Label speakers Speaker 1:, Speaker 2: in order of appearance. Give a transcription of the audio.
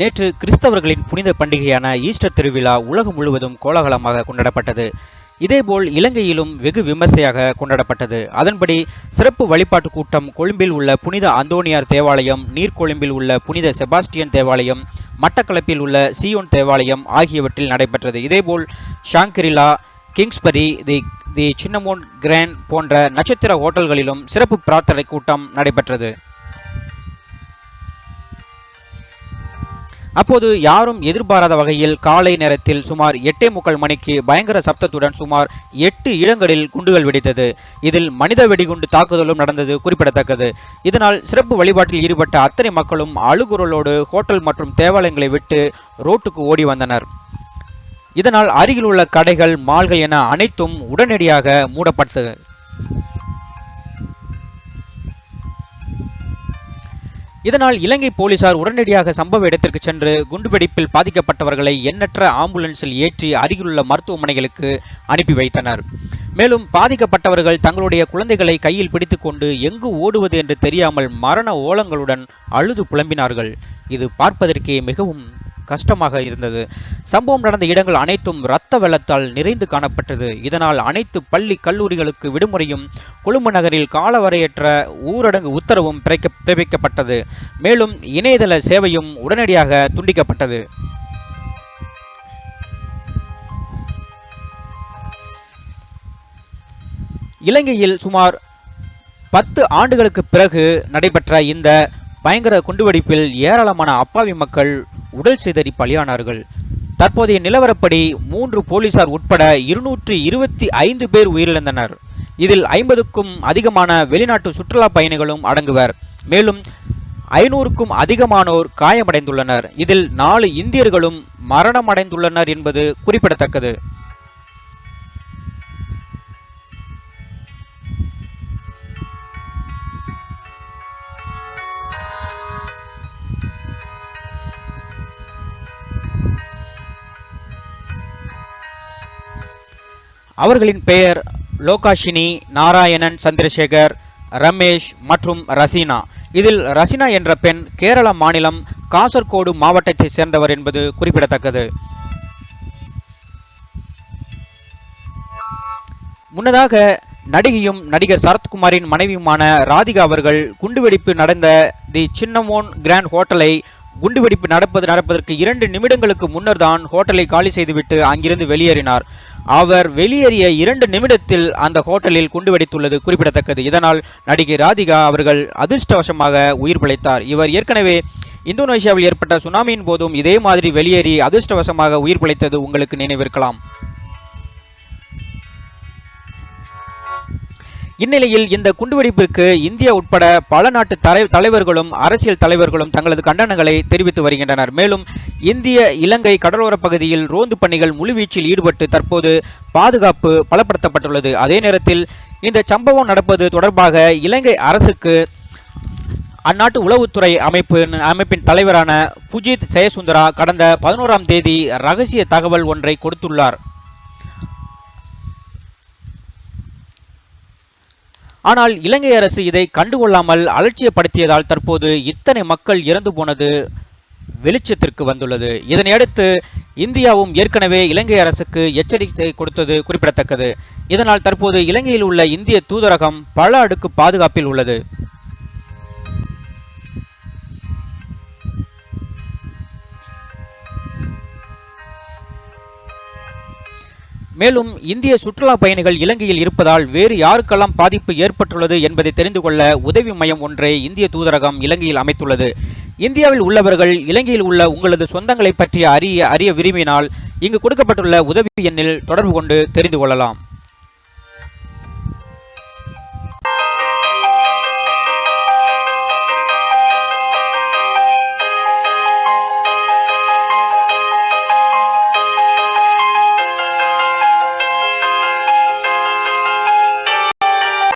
Speaker 1: நேற்று கிறிஸ்தவர்களின் புனித பண்டிகையான ஈஸ்டர் திருவிழா உலகம் முழுவதும் கோலாகலமாக கொண்டாடப்பட்டது. இதேபோல் இலங்கையிலும் வெகு விமர்சையாக கொண்டாடப்பட்டது. அதன்படி சிறப்பு வழிபாட்டு கூட்டம் கொழும்பில் உள்ள புனித அந்தோனியார் தேவாலயம் நீர்கொழும்பில் உள்ள புனித செபாஸ்டியன் தேவாலயம் மட்டக்களப்பில் உள்ள சியோன் தேவாலயம் ஆகியவற்றில் நடைபெற்றது. இதேபோல் Shangrila Kingsbury the the Cinnamon Grand போன்ற நட்சத்திர ஹோட்டல்களிலும் சிறப்பு பிரார்த்தனை கூட்டம் நடைபெற்றது. அப்போது யாரும் எதிர்பாராத வகையில் காலை நேரத்தில் சுமார் எட்டே முக்கால் மணிக்கு பயங்கர சப்தத்துடன் சுமார் எட்டு இடங்களில் குண்டுகள் வெடித்தது. இதில் மனித வெடிகுண்டு தாக்குதலும் நடந்தது குறிப்பிடத்தக்கது. இதனால் சிறப்பு வழிபாட்டில் ஈடுபட்ட அத்தனை மக்களும் அழுகுரலோடு ஹோட்டல் மற்றும் தேவாலயங்களை விட்டு ரோட்டுக்கு ஓடி வந்தனர். இதனால் அருகில் உள்ள கடைகள் மால்கள் என அனைத்தும் உடனடியாக மூடப்பட்டது. இதனால் இலங்கை போலீசார் உடனடியாக சம்பவ இடத்திற்கு சென்று குண்டுவெடிப்பில் பாதிக்கப்பட்டவர்களை எண்ணற்ற ஆம்புலன்ஸில் ஏற்றி அருகிலுள்ள மருத்துவமனைகளுக்கு அனுப்பி வைத்தனர். மேலும் பாதிக்கப்பட்டவர்கள் தங்களுடைய குழந்தைகளை கையில் பிடித்துக்கொண்டு எங்கு ஓடுவது என்று தெரியாமல் மரண ஓலங்களுடன் அழுது புலம்பினார்கள். இது பார்ப்பதற்கே மிகவும் கஷ்டமாக இருந்தது. சம்பவம் நடந்த இடங்கள் அனைத்தும் இரத்த வெள்ளத்தால் நிறைந்து காணப்பட்டது. இதனால் அனைத்து பள்ளி கல்லூரிகளுக்கு விடுமுறையும் கொழும்பு நகரில் காலவரையற்ற ஊரடங்கு உத்தரவும் பிறக்க பிறப்பிக்கப்பட்டது. மேலும் இணையதள சேவையும் உடனடியாக துண்டிக்கப்பட்டது. இலங்கையில் சுமார் பத்து ஆண்டுகளுக்கு பிறகு நடைபெற்ற இந்த பயங்கர குண்டுவெடிப்பில் ஏராளமான அப்பாவி மக்கள் உடல் சிதறி பலியானார்கள். தற்போதைய நிலவரப்படி மூன்று போலீசார் உட்பட இருநூற்றி இருபத்தி ஐந்து பேர் உயிரிழந்தனர். இதில் ஐம்பதுக்கும் அதிகமான வெளிநாட்டு சுற்றுலா பயணிகளும் அடங்குவர். மேலும் ஐநூறுக்கும் அதிகமானோர் காயமடைந்துள்ளனர். இதில் நாலு இந்தியர்களும் மரணமடைந்துள்ளனர் என்பது குறிப்பிடத்தக்கது. அவர்களின் பெயர் லோகாஷினி நாராயணன் சந்திரசேகர் ரமேஷ் மற்றும் ரசீனா. இதில் ரசினா என்ற பெண் கேரள மாநிலம் காசர்கோடு மாவட்டத்தை சேர்ந்தவர் என்பது குறிப்பிடத்தக்கது. முன்னதாக நடிகையும் நடிகர் சரத்குமாரின் மனைவியுமான ராதிகா அவர்கள் குண்டுவெடிப்பு நடந்த தி சின்னமோன் கிராண்ட் ஹோட்டலை குண்டுவெடிப்பு நடப்பது நடப்பதற்கு இரண்டு நிமிடங்களுக்கு முன்னர் தான் ஹோட்டலை காலி செய்துவிட்டு அங்கிருந்து வெளியேறினார். அவர் வெளியேறிய இரண்டு நிமிடத்தில் அந்த ஹோட்டலில் குண்டு வெடித்துள்ளது குறிப்பிடத்தக்கது. இதனால் நடிகை ராதிகா அவர்கள் அதிர்ஷ்டவசமாக உயிர் பிழைத்தார். இவர் ஏற்கனவே இந்தோனேஷியாவில் ஏற்பட்ட சுனாமியின் போதும் இதே மாதிரி வெளியேறி அதிர்ஷ்டவசமாக உயிர் பிழைத்தது உங்களுக்கு நினைவிருக்கலாம். இந்நிலையில் இந்த குண்டுவெடிப்பிற்கு இந்தியா உட்பட பல நாட்டு தலை தலைவர்களும் அரசியல் தலைவர்களும் தங்களது கண்டனங்களை தெரிவித்து வருகின்றனர். மேலும் இந்திய இலங்கை கடலோர பகுதியில் ரோந்து பணிகள் முழுவீச்சில் ஈடுபட்டு தற்போது பாதுகாப்பு பலப்படுத்தப்பட்டுள்ளது. அதே நேரத்தில் இந்த சம்பவம் நடப்பது தொடர்பாக இலங்கை அரசுக்கு அந்நாட்டு உளவுத்துறை அமைப்பு அமைப்பின் தலைவரான புஜித் ஜெயசுந்தரா கடந்த பதினோராம் தேதி ரகசிய தகவல் ஒன்றை கொடுத்துள்ளார். ஆனால் இலங்கை அரசு இதை கண்டுகொள்ளாமல் அலட்சியப்படுத்தியதால் தற்போது இத்தனை மக்கள் இறந்து போனது வெளிச்சத்திற்கு வந்துள்ளது. இதனையடுத்து இந்தியாவும் ஏற்கனவே இலங்கை அரசுக்கு எச்சரிக்கை கொடுத்தது குறிப்பிடத்தக்கது. இதனால் தற்போது இலங்கையில் உள்ள இந்திய தூதரகம் பல அடுக்கு பாதுகாப்பில் உள்ளது. மேலும் இந்திய சுற்றுலா பயணிகள் இலங்கையில் இருப்பதால் வேறு யாருக்கெல்லாம் பாதிப்பு ஏற்பட்டுள்ளது என்பதை தெரிந்து கொள்ள உதவி மையம் ஒன்றை இந்திய தூதரகம் இலங்கையில் அமைத்துள்ளது. இந்தியாவில் உள்ளவர்கள் இலங்கையில் உள்ள உங்களது சொந்தங்களை பற்றி அறிய அறிய விரும்பினால் இங்கு கொடுக்கப்பட்டுள்ள உதவி எண்ணில் தொடர்பு கொண்டு தெரிந்து கொள்ளலாம்.